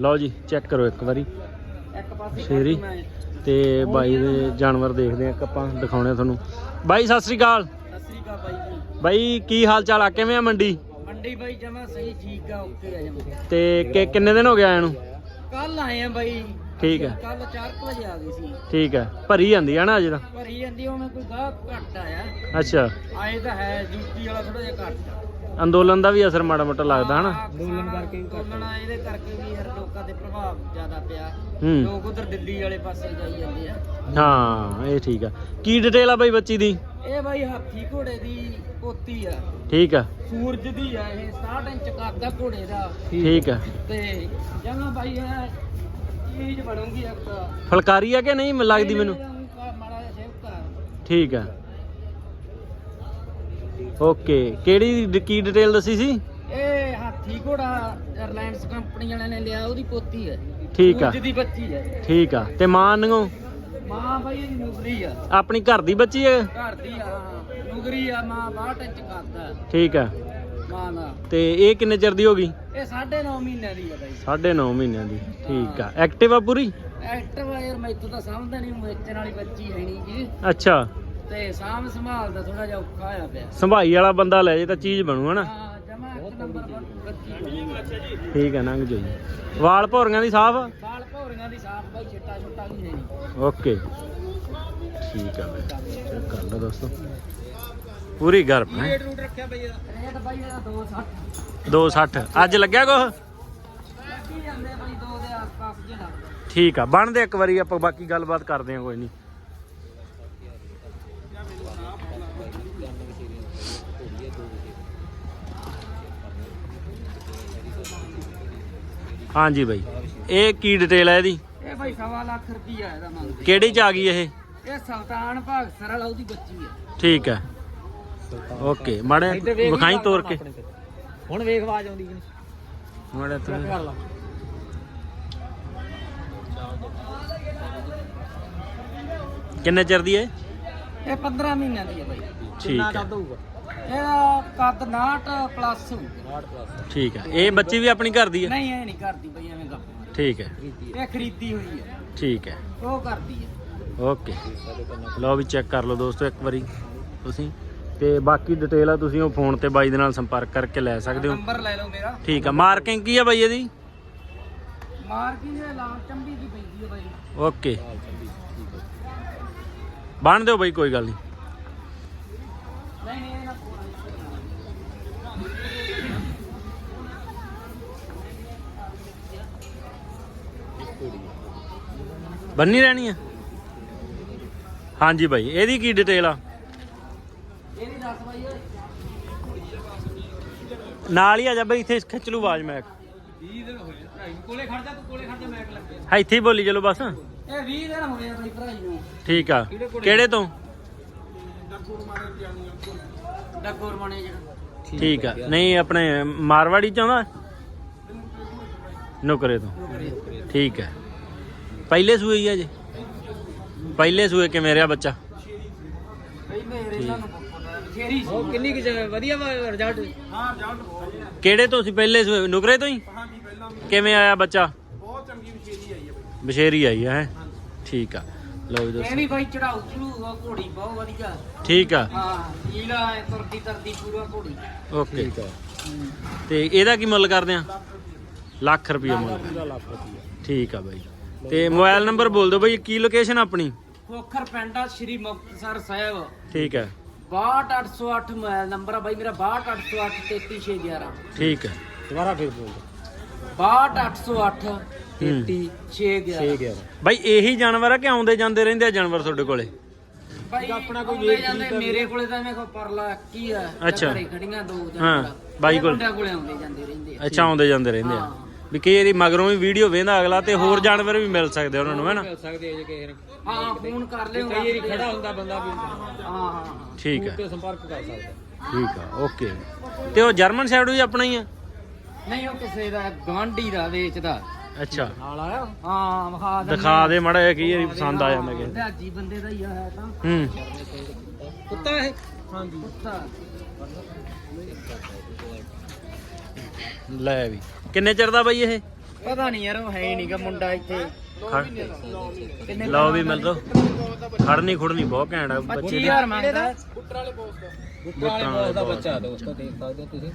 ਲਓ ਜੀ ਚੈੱਕ ਕਰੋ ਇੱਕ ਵਾਰੀ। ਸ਼ੇਰੀ ਤੇ ਬਾਈ ਦੇ ਜਾਨਵਰ ਦੇਖਦੇ ਆ ਆਪਾਂ ਦਿਖਾਉਣੇ ਆ ਤੁਹਾਨੂੰ। ਬਾਈ ਸਤਿ ਸ੍ਰੀ ਅਕਾਲ। ਸਤਿ ਸ੍ਰੀ ਅਕਾਲ ਬਾਈ ਜੀ। ਬਾਈ ਕੀ ਹਾਲ ਚਾਲ ਆ? ਕਿਵੇਂ ਆ ਮੰਡੀ? ਮੰਡੀ ਬਾਈ ਜਮਾ ਸਹੀ ਠੀਕ ਆ ਓਕੇ ਆ ਜਮਾ। ਤੇ ਕਿ- ਕਿੰਨੇ ਦਿਨ ਹੋ ਗਏ ਆਏ ਨੂੰ? ਕੱਲ ਆਏ ਆ ਬਾਈ। ਠੀਕ ਹੈ ਕੱਲ 4 ਵਜੇ ਆ ਗਏ ਸੀ। ਠੀਕ ਹੈ ਭਰੀ ਜਾਂਦੀ ਆ ਨਾ ਅਜੇ ਤਾਂ? ਭਰੀ ਜਾਂਦੀ ਉਹਨੇ ਕੋਈ ਗਾਹਕ ਘੱਟ ਆਇਆ। ਅੱਛਾ। ਆਏ ਤਾਂ ਹੈ ਯੂਪੀ ਵਾਲਾ ਥੋੜਾ ਜਿਹਾ ਘੱਟ ਆ। ਅੰਦੋਲਨ ਦਾ ਵੀ ਅਸਰ ਮਾੜਾ ਮੋਟਾ ਲੱਗਦਾ ਹਨਾ? ਅੰਦੋਲਨ ਕਰਕੇ ਵੀ ਅੰਦੋਲਨ ਇਹਦੇ ਕਰਕੇ ਵੀ ਯਾਰ ਲੋਕਾਂ ਤੇ ਪ੍ਰਭਾਵ ਜ਼ਿਆਦਾ ਪਿਆ। ਹੂੰ। ਲੋਕ ਉਧਰ ਦਿੱਲੀ ਵਾਲੇ ਪਾਸੇ ਜਾਈ ਜਾਂਦੇ ਆ। ਹਾਂ ਇਹ ਠੀਕ ਆ। ਕੀ ਡਿਟੇਲ ਆ ਬਾਈ ਬੱਚੀ ਦੀ? ਇਹ ਬਾਈ ਹਾਥੀ ਘੋੜੇ ਦੀ ਪੋਤੀ ਆ। ਠੀਕ ਆ। ਸੂਰਜ ਦੀ ਆ ਇਹ 60 ਇੰਚ ਕਰਦਾ ਘੋੜੇ ਦਾ। ਠੀਕ ਆ। ਤੇ ਜਮਾ ਬਾਈ ਇਹ ਚੀਜ਼ ਬਣੂਗੀ ਇੱਕ। ਫਲਕਾਰੀ ਆ ਕਿ ਨਹੀਂ ਲੱਗਦੀ ਮੈਨੂੰ? ਮਾੜਾ ਜਿਹਾ ਸੇਵਕਾ ਠੀਕ ਆ। ਓਕੇ ਕਿਹੜੀ ਡ- ਕੀ ਡਿਟੇਲ ਦੱਸੀ ਸੀ? ਇਹ ਹਾਥੀ ਘੋੜਾ 에ਅਰਲਾਈਨਸ ਕੰਪਨੀ ਵਾਲਿਆਂ ਨੇ ਲਿਆ ਉਹਦੀ ਪੋਤੀ ਹੈ। ਠੀਕ ਆ। ਦੀ ਬੱਚੀ ਹੈ। ਠੀਕ ਆ। ਤੇ ਮਾਂ ਨੂੰ ਮਾਂ ਬਾਈ ਇਹਦੀ ਨੁਗਰੀ ਆ। ਆਪਣੀ ਘਰ ਦੀ ਬੱਚੀ ਹੈ? ਘਰ ਦੀ ਆ। ਨੁਗਰੀ ਆ ਮਾਂ 62 ਇੰਚ ਕਰਦਾ। ਠੀਕ ਆ। ਮਾਂ ਦਾ। ਤੇ ਇਹ ਕਿੰਨੇ ਚਿਰ ਦੀ ਹੋ ਗਈ? ਇਹ 9.5 ਮਹੀਨਿਆਂ ਦੀ ਆ ਬਾਈ। 9.5 ਮਹੀਨਿਆਂ ਦੀ। ਠੀਕ ਆ। ਐਕਟਿਵ ਆ ਪੂਰੀ? ਐਕਟਿਵ ਆ ਯਾਰ ਮੈਥੋਂ ਤਾਂ ਸਮਝਦਾ ਨਹੀਂ ਵੇਚਣ ਵਾਲੀ ਬੱਚੀ ਹੈ ਨਹੀਂ ਜੀ। ਅੱਛਾ। ਤੇ ਸਾਂਭ ਸੰਭਾਲ ਦਾ ਥੋੜਾ ਜਿਹਾ ਔਖਾ ਹੋਇਆ ਪਿਆ। ਸੰਭਾਈ ਵਾਲਾ ਬੰਦਾ ਲੈ ਜੇ ਤਾਂ ਚੀਜ਼ ਬਣੂ ਹਨਾ? ਹਾਂ ਜਮਾ ਇੱਕ ਨੰਬਰ ਬੱਚੀ ਠੀਕ ਆ ਲੰਘ ਜਾਓ ਜੀ। ਵਾਲ ਭੌਰੀਆਂ ਦੀ ਸਾਫ਼? ਬਾਲ ਭੌਰੀਆਂ ਦੀ ਸਾਫ਼ ਬਾਈ ਛਿੱਟਾ ਛੁੱਟਾ ਵੀ ਹੈ ਨਹੀਂ। ਓਕੇ। ਠੀਕ ਆ ਬਈ ਚੈੱਕ ਕਰ ਲਓ ਦੋਸਤੋ। ਪੂਰੀ ਗਰਮ ਹੈ? ਰੂਟ ਰੱਖਿਆ ਬਈ ਇਹਦਾ। ਰੇਟ ਬਾਈ ਇਹਦਾ 260 260 ਅੱਜ ਲੱਗਿਆ ਕੁਛ? ਲੱਗੀ ਜਾਂਦੇ ਬਾਈ ਦੋ ਦੇ ਆਸ-ਪਾਸ ਜੇ ਲੱਗਦਾ। ਠੀਕ ਆ ਬਣਦੇ ਇੱਕ ਵਾਰੀ ਆਪਾਂ ਬਾਕੀ ਗੱਲਬਾਤ ਕਰਦੇ ਆ ਕੋਈ ਨਹੀਂ। ਹਾਂਜੀ ਬਾਈ। ਇਹ ਕੀ ਡਿਟੇਲ ਹੈ ਇਹਦੀ? ਇਹ ਬਾਈ ਸਵਾ ਲੱਖ ਰੁਪਈਆ ਇਹਦਾ ਮੰਗਦੇ ਕਿਹੜੀ ਚ ਆ ਗਈ ਇਹ? ਇਹ ਸੁਲਤਾਨ ਭਾਗਸਰ ਵਾਲਾ ਉਹਦੀ ਬੱਚੀ ਹੈ ਠੀਕ ਹੈ ਓਕੇ ਮਾੜੇ ਵਿਖਾਈ ਤੋਰ ਕੇ। ਹੁਣ ਵੇਖ ਆਵਾਜ਼ ਆਉਂਦੀ ਕਿ ਮਾੜੇ ਤੋਰ ਕਰ ਲਾ। ਕਿੰਨੇ ਚਿਰ ਦੀ ਹੈ? ਇਹ 15 ਮਹੀਨਿਆਂ ਦੀ ਹੈ ਬਾਈ। ਠੀਕ ਹੈ। ਹੋਊਗਾ? ਇਹਦਾ ਕੱਦ 69 ਪਲੱਸ ਹੋਊਗਾ 69 ਪਲੱਸ ਠੀਕ ਹੈ। ਇਹ ਬੱਚੀ ਵੀ ਆਪਣੀ ਘਰ ਦੀ ਹੈ? ਨਹੀਂ ਇਹ ਨਹੀਂ ਕਰਦੀ ਬਈ ਐਵੇਂ ਗੱਪ ਠੀਕ ਹੈ। ਇਹ ਖਰੀਦੀ ਹੋਈ ਹੈ। ਠੀਕ ਹੈ। ਉਹ ਕਰਦੀ ਹੈ। ਓਕੇ। ਲਓ ਵੀ ਚੈੱਕ ਕਰ ਲਓ ਦੋਸਤੋ ਇੱਕ ਵਾਰੀ ਤੁਸੀਂ। ਤੇ ਬਾਕੀ ਡਿਟੇਲ ਆ ਤੁਸੀਂ ਉਹ ਫੋਨ ਤੇ ਬਾਈ ਦੇ ਨਾਲ ਸੰਪਰਕ ਕਰਕੇ ਲੈ ਸਕਦੇ ਹੋ। ਨੰਬਰ ਲੈ ਲਓ ਮੇਰਾ। ਠੀਕ ਆ ਮਾਰਕਿੰਗ ਕੀ ਆ ਬਾਈ ਇਹਦੀ? ਮਾਰਕੀ ਦੇ ਲਾਲ ਚੰਬੀ ਦੀ ਪੈਂਦੀ ਹੈ ਬਾਈ। ਓਕੇ। ਬਣ ਦਿਓ ਬਾਈ ਕੋਈ ਗੱਲ ਨਹੀਂ ਨਹੀਂ ਇਹਨਾਂ ਬੰਨੀ ਰਹਿਣੀ ਆ? ਹਾਂਜੀ ਬਾਈ ਇਹਦੀ ਕੀ ਡਿਟੇਲ ਆ? ਇਹਦੀ ਦੱਸ ਓਏ ਨਾਲ ਹੀ ਆ ਜਾ ਬਾਈ ਇੱਥੇ ਖਿੱਚ ਲੂ ਆਵਾਜ਼ ਮੈਂ 20 ਦਿਨ ਹੋਏ ਭਰਾਈ ਨੂੰ ਕੋਲੇ ਖੜ ਜਾ ਤੂੰ ਕੋਲੇ ਖੜ ਜਾ ਮੈਕ ਲੱਗੇ ਹਾਂ ਇੱਥੇ ਹੀ ਬੋਲੀ ਚਲੋ ਬਸ। ਇਹ 20 ਦਿਨ ਹੋਏ ਆ ਬਾਈ ਭਰਾਈ ਨੂੰ ਠੀਕ ਆ। ਕਿਹੜੇ ਤੋਂ? ਡੱਗੋਰ ਮਾਣੇ ਜਿਹੜਾ ਠੀਕ ਆ। ਨਹੀਂ ਆਪਣੇ ਮਾਰਵਾੜੀ ਚਾਹੁੰਦਾ ਨੁਕਰੇ ਤੋਂ। ਠੀਕ ਹੈ। ਪਹਿਲੇ ਸੂਏ ਹੀ ਆ ਜੇ। ਪਹਿਲੇ ਸੂਏ ਕਿਵੇਂ ਰਿਹਾ ਬੱਚਾ? ਬਈ ਮੇਰੇ ਇਹਨਾਂ ਨੂੰ ਫੇਰੀ ਸੀ। ਉਹ ਕਿੰਨੀ ਕਿ ਵਧੀਆ ਰਿਜ਼ਲਟ ਹਾਂ ਰਿਜ਼ਲਟ ਕਿਹੜੇ ਤੋਂ ਸੀ ਪਹਿਲੇ ਸੂਏ? ਨੁਕਰੇ ਤੋਂ ਹੀ? ਹਾਂਜੀ ਪਹਿਲਾਂ ਕਿਵੇਂ ਆਇਆ ਬੱਚਾ? ਬਹੁਤ ਚੰਗੀ ਵਿਸ਼ੇਰੀ ਆਈ ਹੈ ਬਾਈ। ਬਸ਼ੇਰੀ ਆਈ ਹੈ ਠੀਕ ਆ। ਲਓ ਜੀ ਇਹ ਦੋਸਤੋ। ਵੀ ਬਾਈ ਚੜਾਉ ਚੜੂ ਆ ਘੋੜੀ ਬਹੁਤ ਵਧੀਆ। ਠੀਕ ਆ। ਹਾਂ ਹੈ ਤੁਰਦੀ ਤਰਦੀ ਪੂਰਾ ਘੋੜੀ। ਓਕੇ। ਠੀਕ ਆ। ਤੇ ਇਹਦਾ ਕੀ ਮੁੱਲ ਕਰਦੇ ਆ? ਲੱਖ ਰੁਪਏ ਮੁੱਲ। ਪੂਰਾ ਲੱਖ ਰੁਪਈਆ। ਠੀਕ ਆ ਬਾਈ। ਤੇ ਮੋਬਾਈਲ ਨੰਬਰ ਬੋਲ ਦਿਓ ਬਾਈ ਕੀ ਲੋਕੇਸ਼ਨ ਆਪਣੀ? ਖੋਖਰ ਪਿੰਡਾ ਸ਼੍ਰੀ ਮੁਕਤਸਰ ਸਾਹਿਬ। ਠੀਕ ਹੈ 62808 ਮੋਬਾਈਲ ਨੰਬਰ ਆ ਬਾਈ ਮੇਰਾ 62808 33611 ਠੀਕ ਹੈ ਦੁਬਾਰਾ ਫੇਰ ਬੋਲ 62808 33611 ਬਾਈ ਇਹੀ ਜਾਨਵਰ ਆ ਕਿ ਆਉਂਦੇ ਜਾਂਦੇ ਰਹਿੰਦੇ ਆ ਜਾਨਵਰ ਤੁਹਾਡੇ ਕੋਲੇ? ਭਾਈ ਆਪਣਾ ਕੋਈ ਵੇਚ ਜਾਂਦੇ ਮੇਰੇ ਕੋਲੇ ਤਾਂ ਐਵੇਂ ਕੋ ਪਰਲਾ ਕੀ ਆ ਅੱਛਾ। ਘਰੇ ਖੜੀਆਂ ਦੋ ਹਾਂ, ਜਾਨਵਰ ਬਾਈ ਕੋਲ। ਮੁੰਡਿਆਂ ਕੋਲੇ ਆਉਂਦੇ ਜਾਂਦੇ ਰਹਿੰਦੇ ਆ। ਅੱਛਾ ਆਉਂਦੇ ਜਾਂਦੇ ਰਹਿੰਦੇ ਆ। ਹਾਂ। ਵੀ ਕਈ ਵਾਰੀ ਮਗਰੋਂ ਵੀ ਵੀਡੀਓ ਵੇਂਦਾ ਅਗਲਾ ਤੇ ਹੋਰ ਜਾਨਵਰ ਵੀ ਮਿਲ ਸਕਦੇ ਉਹਨਾਂ ਨੂੰ ਹੈਨਾ? ਮਿਲ ਸਕਦੇ ਆ ਜੇ ਕਿਸੇ ਨੇ। ਹਾਂ ਫੋਨ ਕਰ ਲਿਓ ਕਈ ਵਾਰੀ ਖੜਾ ਹੁੰਦਾ ਬੰਦਾ ਵੀ। ਹਾਂ ਹਾਂ ਹਾਂ। ਠੀਕ ਹੈ। ਤੇ ਸੰਪਰਕ ਕਰ ਸਕਦਾ। ਠੀਕ ਆ ਓਕੇ। ਤੇ ਉਹ ਜਰਮਨ ਸ਼ੈਡੋ ਵੀ ਆਪਣਾ ਹੀ ਆ? ਨਹੀਂ ਉਹ ਕਿਸੇ ਦਾ ਗਵਾਂਢੀ ਦਾ ਵੇਚਦਾ। ਅੱਛਾ। ਨਾਲ ਆਇਆ? ਹਾਂ ਵਿਖਾ ਦਿੰਦੇ ਦਿਖਾ ਦੇ ਮੜਾ ਜਿਹਾ ਕਈ ਵਾਰੀ ਪਸੰਦ ਆ ਜਾਂਦਾ ਕਿਸੇ ਵਿਆਜੀ ਬੰਦੇ ਦਾ ਹੀ ਆ ਹੈ ਤਾਂ। ਹੂੰ। ਕੁੱਤਾ ਇਹ? ਹਾਂਜੀ। ਕੁੱਤਾ। ਲੈ ਵੀ। ਕਿੰਨੇ ਚਿਰ ਦਾ ਬਾਈ ਇਹ? ਪਤਾ ਨਹੀਂ ਯਾਰ ਉਹ ਹੈ ਹੀ ਨਹੀਂਗਾ ਮੁੰਡਾ ਇੱਥੇ। ਖੜ। ਲਓ ਵੀ ਮਿਲ ਦੋ ਖੜਨੀ ਖੁੜਨੀ ਬਹੁਤ ਘੈਂਟ ਆ ਬੱਚੇ ਦੀ। 25000 ਮੰਗਦਾ। ਬੁੱਟਰਾਂ ਵਾਲੇ ਦਾ ਬਹੁਤ ਬੱਚਾ ਦੋਸਤੋ ਦੇਖ ਸਕਦੇ ਹੋ ਤੁਸੀਂ।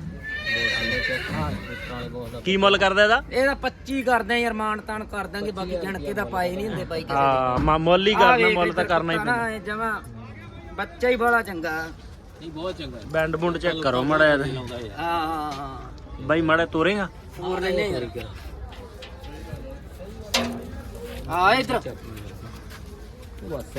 ਕੀ ਮੁੱਲ ਕਰਦਾ ਇਹਦਾ? ਇਹਦਾ 25 ਕਰਦੇ ਆ ਯਾਰ ਮਾਨ ਤਾਨ ਕਰ ਦਾਂਗੇ ਬਾਕੀ ਕਣਕੇ ਦਾ ਪਾਏ ਨਹੀਂ ਹੁੰਦੇ ਬਾਈ ਕਿਸੇ ਹਾਂ ਮਾ- ਮੁੱਲ ਹੀ ਕਰਨਾ ਮੁੱਲ ਤਾਂ ਕਰਨਾ ਹੀ ਪੈਂਦਾ। ਜਮਾ ਬੱਚਾ ਹੀ ਬੜਾ ਚੰਗਾ। ਨਹੀਂ ਬਹੁਤ ਚੰਗਾ। ਬੈਂਡ ਬੁੰਡ ਚੈੱਕ ਕਰੋ ਮੜਾ ਹਾਂ ਹਾਂ ਹਾਂ। ਬਾਈ ਮੜਾ ਤੋਰੇਗਾ ਹੋਰ ਲੈਨੇ ਆ ਇਧਰ। ਬਸ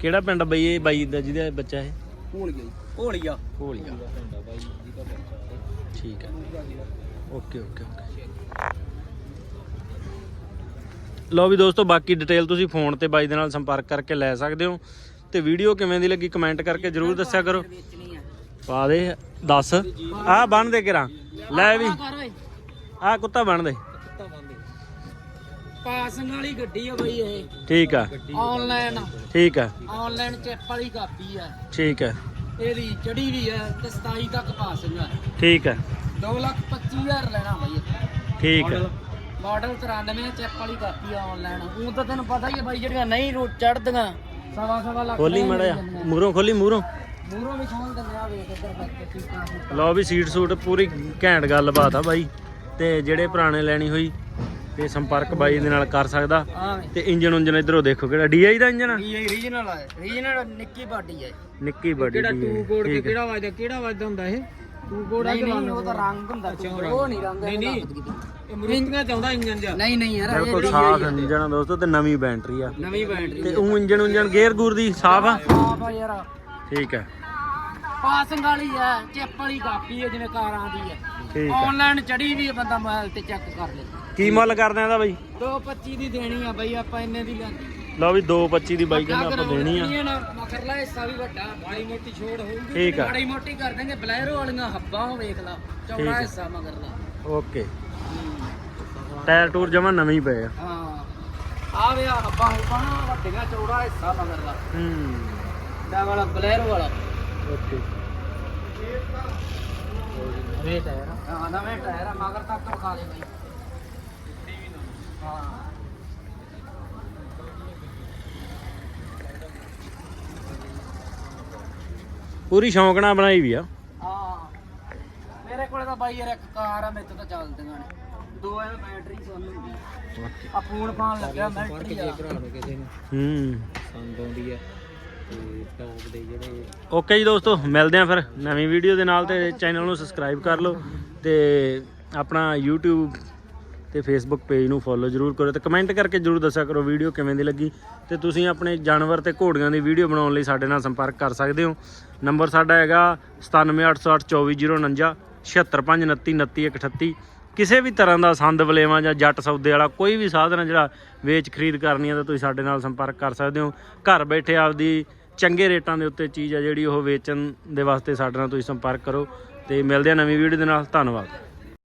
ਕਿਹੜਾ ਪਿੰਡ ਬਈ ਇਹ ਬਾਈ ਦਾ ਜਿਹਦਾ ਬੱਚਾ ਹੋਲੀਆ ਹੋਲੀਆ ਹੋਲੀਆ ਠੀਕ ਹੈ ਓਕੇ ਓਕੇ ਓਕੇ। ਲਓ ਵੀ ਦੋਸਤੋ ਬਾਕੀ ਡਿਟੇਲ ਤੁਸੀਂ ਫੋਨ ਤੇ ਬਾਈ ਦੇ ਨਾਲ ਸੰਪਰਕ ਕਰਕੇ ਲੈ ਸਕਦੇ ਹੋ। ਤੇ ਵੀਡੀਓ ਕਿਵੇਂ ਦੀ ਲੱਗੀ ਕਮੈਂਟ ਕਰਕੇ ਜਰੂਰ ਦੱਸਿਆ ਕਰੋ। ਆ। ਪਾ ਦੇ 10 ਆਹ ਬਣ ਦੇ ਕਿਰਾਂ। ਲੈ ਵੀ। ਆਹ ਕੁੱਤਾ ਬਣ ਦੇ। ਪਾਸਿੰਗ ਵਾਲੀ ਗੱਡੀ ਆ ਬਈ ਇਹ। ਠੀਕ ਆ। ਆਨਲਾਈਨ ਠੀਕ ਆ। ਆਨਲਾਈਨ ਚੈਪ ਵਾਲੀ ਕਾਪੀ ਆ। ਠੀਕ ਆ। ਇਹਦੀ ਚੜੀ ਵੀ ਆ ਤੇ 27 ਤੱਕ ਪਾਸਿੰਗ ਆ। ਠੀਕ ਆ। 225000 ਲੈਣਾ ਬਈ। ਠੀਕ ਆ। ਮਾਡਲ 93 ਚੈਪ ਵਾਲੀ ਕਾਪੀ ਆ ਆਨਲਾਈਨ ਉਹ ਤਾਂ ਤੈਨੂੰ ਪਤਾ ਹੀ ਆ ਬਾਈ ਜਿਹੜੀਆਂ ਨਹੀਂ ਰੋ ਚੜਦੀਆਂ ਸਵਾ ਸਵਾ ਲੱਖ ਖੋਲੀ ਮੜਾ ਮੂਰੋਂ ਖੋਲੀ ਮੂਰੋਂ ਮੂਰੋਂ ਵੀ ਖੋਲ ਦਿੰਦੇ ਆ ਵੇਖ ਇੱਧਰ ਬੈਠ ਕੇ ਚੀਕਾਂ। ਲਓ ਵੀ ਸੀਟ ਸੂਟ ਪੂਰੀ ਘੈਂਟ ਗੱਲਬਾਤ ਆ ਬਾਈ। ਤੇ ਜਿਹੜੇ ਪੁਰਾਣੇ ਲੈਣੀ ਹੋਈ ਤੇ ਸੰਪਰਕ ਬਾਈ ਦੇ ਨਾਲ ਕਰ ਸਕਦਾ। ਆ ਤੇ ਇੰਜਨ ਉਂਜਨ ਇਧਰੋਂ ਦੇਖੋ ਕਿਹੜਾ ਡੀਆਈ ਦਾ ਇੰਜਨ ਆ? ਇਹ। ਰੀਜਨਲ ਆ ਰੀਜਨਲ ਨਿੱਕੀ ਬਾਡੀ ਹੈ ਨਿੱਕੀ ਬੜੀ ਕੋਡ ਤੇ ਕਿਹੜਾ ਵੱਜਦਾ ਕਿਹੜਾ ਵੱਜਦਾ ਹੁੰਦਾ ਇਹ? ਟੂ ਕੋਡ ਆ ਨਹੀਂ ਉਹ ਤਾਂ ਰੰਗ ਹੁੰਦਾ। ਉਹ ਨਹੀਂ ਰੰਗ ਨਹੀਂ ਨਹੀਂ। ਇਹ ਮਰੂਤੀਆਂ ਚਾਹੁੰਦਾ ਇੰਜਨ ਜਿਹਾ। ਨਹੀਂ ਨਹੀਂ ਯਾਰ ਇਹ ਬਿਲਕੁਲ ਸਾਫ਼ ਇੰਜਨ ਆ ਦੋਸਤੋ ਤੇ ਨਵੀਂ ਬੈਟਰੀ ਆ। ਨਵੀਂ ਬੈਟਰੀ ਤੇ ਉਹ ਇੰਜਨ ਉਂਜਨ ਗੇਅਰ ਗੂਰ ਦੀ ਸਾਫ਼ ਆ? ਆਪ ਆ ਯਾਰ। ਠੀਕ ਹੈ ਪਾਸਿੰਗ ਵਾਲੀ ਆ ਚਿੱਪ ਵਾਲੀ ਕਾਪੀ ਹੈ ਜਿਵੇਂ ਕਾਰਾਂ ਦੀ ਹੈ ਠੀਕ ਆ। ਆਨਲਾਈਨ ਚੜੀ ਵੀ ਹੈ ਬੰਦਾ ਮੋਬਾਈਲ ਤੇ ਚੈੱਕ ਕਰ ਲੇ। ਕੀ ਮੁੱਲ ਕਰਦੇ ਆ ਦਾ ਬਾਈ? 225 ਦੀ ਦੇਣੀ ਆ ਬਈ ਆਪਾਂ ਇੰਨੇ ਦੀ ਲੈਂਦੀ ਲਓ ਵੀ 225 ਦੀ ਬਾਈ ਕਹਿੰਦਾ ਆਪਾਂ ਦੇਣੀ ਆ। ਮਗਰਲਾ ਹਿੱਸਾ ਵੀ ਵੱਡਾ ਮਾੜੀ ਮੋਟੀ ਛੋੜ ਹੋਊਗੀ ਠੀਕ ਆ। ਮਾੜੀ ਮੋਟੀ ਕਰ ਦਾਂਗੇ ਬਲੈਰੋ ਵਾਲੀਆਂ ਹੱਬਾਂ ਉਹ ਵੇਖ ਲਾ ਚੌੜਾ ਆ। ਹਿੱਸਾ ਮਗਰਲਾ। ਓਕੇ। ਟਾਇਰ ਟੂਰ ਜਮਾ ਨਵੇਂ ਹੀ ਪਏ ਆ। ਹਾਂ। ਆ ਵੇ ਆ ਹੱਬਾਂ ਹੁੱਬਾਂ ਨਾ ਵੱਡੀਆਂ ਚੌੜਾ ਹਿੱਸਾ ਮਗਰਲਾ ਹੂੰ। ਦਾ ਵਾਲਾ ਬਲੈਰੋ ਵਾਲਾ। ਓਕੇ। ਨਵੇਂ ਟਾਇਰ ਹਾਂ ਨਵੇਂ ਟਾਇਰ ਆ ਮਗਰ ਤੱਕ ਵਿਖਾ ਦੇ ਬਈ। ਹਾਂ। ਪੂਰੀ ਸ਼ੌਂਕ ਨਾਲ ਬਣਾਈ ਵੀ ਆ। ਹਾਂ। ਮੇਰੇ ਕੋਲੇ ਤਾਂ ਬਾਈ ਯਾਰ ਇੱਕ ਕਾਰ ਆ ਮੇਰੇ ਤੋਂ ਤਾਂ ਚੱਲਦੀਆਂ ਨੇ। ਦੋ ਐ ਬੈਟਰੀ ਸਾਨੂੰ ਆ ਫੋਨ ਪਾਣ ਲੱਗਿਆ ਬੈਟਰੀ ਆ। ਹੂੰ। ਸੰਦ ਆਉਂਦੀ ਆ ਤੇ ਟੌਪ ਦੇ ਜਿਹੜੇ ਓਕੇ ਜੀ ਦੋਸਤੋ ਮਿਲਦੇ ਆ ਫਿਰ ਨਵੀਂ ਵੀਡੀਓ ਦੇ ਨਾਲ ਤੇ ਚੈਨਲ ਨੂੰ ਸਬਸਕ੍ਰਾਈਬ ਕਰ ਲਓ ਤੇ ਆਪਣਾ YouTube ਤੇ Facebook ਪੇਜ ਨੂੰ ਫੋਲੋ ਜਰੂਰ ਕਰੋ ਤੇ ਕਮੈਂਟ ਕਰਕੇ ਜਰੂਰ ਦੱਸਿਆ ਕਰੋ ਵੀਡੀਓ ਕਿਵੇਂ ਦੀ ਲੱਗੀ ਤੇ ਤੁਸੀਂ ਆਪਣੇ ਜਾਨਵਰ ਤੇ ਘੋੜੀਆਂ ਦੀ ਵੀਡੀਓ ਬਣਾਉਣ ਲਈ ਸਾਡੇ ਨਾਲ ਸੰਪਰਕ ਕਰ ਸਕਦੇ ਹੋ। ਨੰਬਰ ਸਾਡਾ ਹੈਗਾ 9780824049 76529 ਕਿਸੇ ਵੀ ਤਰ੍ਹਾਂ ਦਾ ਸੰਦ ਵਲੇਵਾ ਜਾਂ ਜੱਟ ਸੌਦੇ ਵਾਲਾ ਕੋਈ ਵੀ ਸਾਧਨ ਆ ਜਿਹੜਾ ਵੇਚ ਖਰੀਦ ਕਰਨੀ ਹੈ ਤਾਂ ਤੁਸੀਂ ਸਾਡੇ ਨਾਲ ਸੰਪਰਕ ਕਰ ਸਕਦੇ ਹੋ। ਘਰ ਬੈਠੇ ਆਪਦੀ ਚੰਗੇ ਰੇਟਾਂ ਦੇ ਉੱਤੇ ਚੀਜ਼ ਆ ਜਿਹੜੀ ਉਹ ਵੇਚਣ ਦੇ ਵਾਸਤੇ ਸਾਡੇ ਨਾਲ ਤੁਸੀਂ ਸੰਪਰਕ ਕਰੋ ਤੇ ਮਿਲਦੇ ਆ ਨਵੀਂ ਵੀਡੀਓ ਦੇ ਨਾਲ। ਧੰਨਵਾਦ।